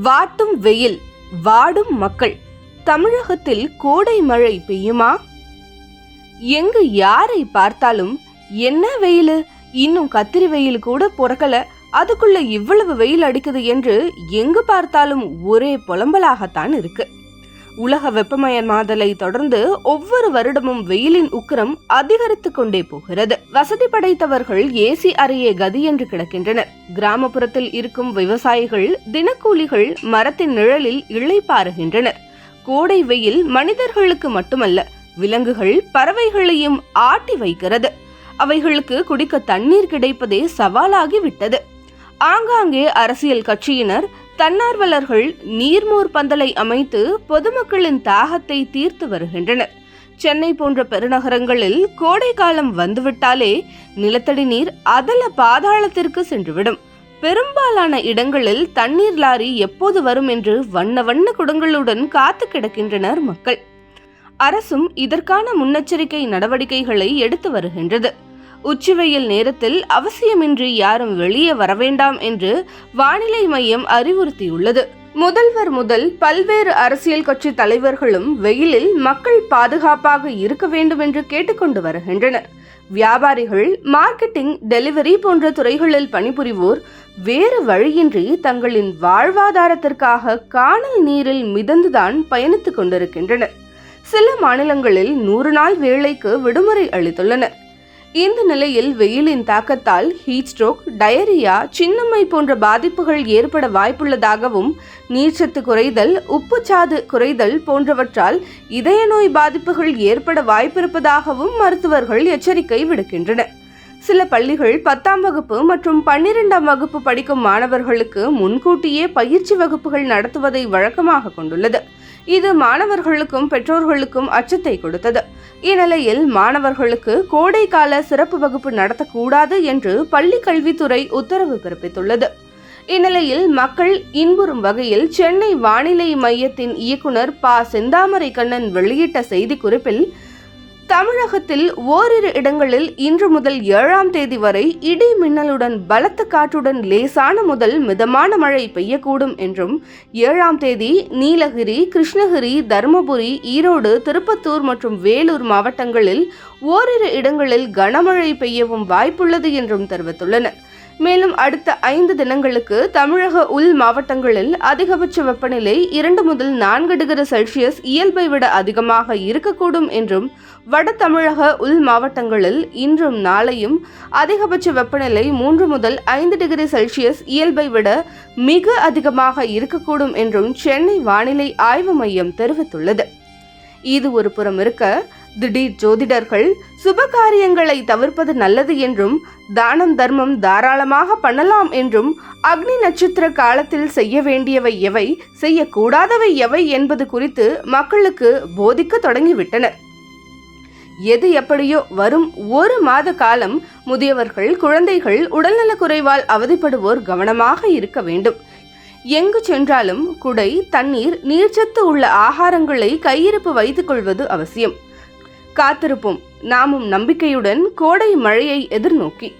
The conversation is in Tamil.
வாட்டும் வெயில் வாடும் மக்கள் தமிழகத்தில் கோடை மழை பெய்யுமா? எங்கு யாரை பார்த்தாலும் என்ன வெயில்? இன்னும் கத்திரி வெயில் கூட பிறக்கல. அதுக்குள்ள இவ்வளவு வெயில் அடிக்குது என்று எங்கு பார்த்தாலும் ஒரே புலம்பலாகத்தான் இருக்கு. உலக வெப்பமயமாதலை தொடர்ந்து ஒவ்வொரு வருடமும் வெயிலின் உக்கிரம் அதிகரித்து கொண்டே போகிறது. வசதி படைத்தவர்கள் ஏசி அறையே கதி என்று கிடக்கின்றனர். கிராமப்புறத்தில் இருக்கும் விவசாயிகள் தினக்கூலிகள் மரத்தின் நிழலில் இளைப்பாறுகின்றனர் கோடை வெயில் மனிதர்களுக்கு மட்டுமல்ல விலங்குகள் பறவைகளையும் ஆட்டி வைக்கிறது. அவைகளுக்கு குடிக்க தண்ணீர் கிடைப்பதே சவாலாகி விட்டது. ஆங்காங்கே அரசியல் கட்சியினர் தன்னார்வலர்கள் நீர்மோர் பந்தலை அமைத்து பொதுமக்களின் தாகத்தை தீர்த்து வருகின்றனர். சென்னை போன்ற பெருநகரங்களில் கோடை காலம் வந்துவிட்டாலே நிலத்தடி நீர் அதல பாதாளத்திற்கு சென்றுவிடும். பெரும்பாலான இடங்களில் தண்ணீர் லாரி எப்போது வரும் என்று வண்ண வண்ண குடங்களுடன் காத்து கிடக்கின்றனர் மக்கள். அரசும் இதற்கான முன்னெச்சரிக்கை நடவடிக்கைகளை எடுத்து வருகின்றது. உச்சிவெயில் நேரத்தில் அவசியமின்றி யாரும் வெளியே வரவேண்டாம் என்று வானிலை மையம் அறிவுறுத்தியுள்ளது. முதல்வர் முதல் பல்வேறு அரசியல் கட்சி தலைவர்களும் வெயிலில் மக்கள் பாதுகாப்பாக இருக்க வேண்டும் என்று கேட்டுக்கொண்டு வருகின்றனர். வியாபாரிகள் மார்க்கெட்டிங் டெலிவரி போன்ற துறைகளில் பணிபுரிவோர் வேறு வழியின்றி தங்களின் வாழ்வாதாரத்திற்காக காணல் நீரில் மிதந்துதான் பயணித்துக் கொண்டிருக்கின்றனர். சில மாநிலங்களில் நூறு நாள் வேலைக்கு விடுமுறை அளித்துள்ளனர். இந்த நிலையில் வெயிலின் தாக்கத்தால் ஹீட் ஸ்ட்ரோக் டயரியா சின்னம்மை போன்ற பாதிப்புகள் ஏற்பட வாய்ப்புள்ளதாகவும் நீர்ச்சத்து குறைதல் உப்புச்சாது குறைதல் போன்றவற்றால் இதய நோய் பாதிப்புகள் ஏற்பட வாய்ப்பிருப்பதாகவும் மருத்துவர்கள் எச்சரிக்கை விடுக்கின்றனர். சில பள்ளிகள் பத்தாம் வகுப்பு மற்றும் பன்னிரெண்டாம் வகுப்பு படிக்கும் மாணவர்களுக்கு முன்கூட்டியே பயிற்சி வகுப்புகள் நடத்துவதை வழக்கமாக கொண்டுள்ளது. இது மாணவர்களுக்கும் பெற்றோர்களுக்கும் அச்சத்தை கொடுத்தது. இந்நிலையில் மாணவர்களுக்கு கோடை கால சிறப்பு வகுப்பு நடத்தக்கூடாது என்று பள்ளி கல்வித்துறை உத்தரவு பிறப்பித்துள்ளது. இந்நிலையில் மக்கள் இன்புறும் வகையில் சென்னை வானிலை மையத்தின் இயக்குனர் ப. செந்தாமரை கண்ணன் வெளியிட்ட செய்திக்குறிப்பில் தமிழகத்தில் ஓரிரு இடங்களில் இன்று முதல் ஏழாம் தேதி வரை இடி மின்னலுடன் பலத்த காற்றுடன் லேசான முதல் மிதமான மழை பெய்யக்கூடும் என்றும் ஏழாம் தேதி நீலகிரி கிருஷ்ணகிரி தருமபுரி ஈரோடு திருப்பத்தூர் மற்றும் வேலூர் மாவட்டங்களில் ஓரிரு இடங்களில் கனமழை பெய்யவும் வாய்ப்புள்ளது என்றும் தெரிவித்துள்ளனர். மேலும் அடுத்த ஐந்து தினங்களுக்கு தமிழக உள் மாவட்டங்களில் அதிகபட்ச வெப்பநிலை இரண்டு முதல் நான்கு டிகிரி செல்சியஸ் இயல்பை விட அதிகமாக இருக்கக்கூடும் என்றும் வட தமிழக உள் மாவட்டங்களில் இன்றும் நாளையும் அதிகபட்ச வெப்பநிலை மூன்று முதல் ஐந்து டிகிரி செல்சியஸ் இயல்பை விட மிக அதிகமாக இருக்கக்கூடும் என்றும் சென்னை வானிலை ஆய்வு மையம் தெரிவித்துள்ளது. இது ஒரு புறம் இருக்க திடீர் ஜோதிடர்கள் சுபகாரியங்களை தவிர்ப்பது நல்லது என்றும் தானம் தர்மம் தாராளமாக பண்ணலாம் என்றும் அக்னி நட்சத்திர காலத்தில் செய்ய வேண்டியவை எவை செய்யக்கூடாதவை எவை என்பது குறித்து மக்களுக்கு போதிக்க தொடங்கிவிட்டனர். எது எப்படியோ வரும் ஒரு மாத காலம் முதியவர்கள் குழந்தைகள் உடல்நலக்குறைவால் அவதிப்படுவோர் கவனமாக இருக்க வேண்டும். எங்கு சென்றாலும் குடை தண்ணீர் நீர்ச்சத்து உள்ள ஆகாரங்களை கையிருப்பு வைத்துக் கொள்வது அவசியம். காத்திருப்போம். நாமும் நம்பிக்கையுடன் கோடை மழையை எதிர்நோக்கி.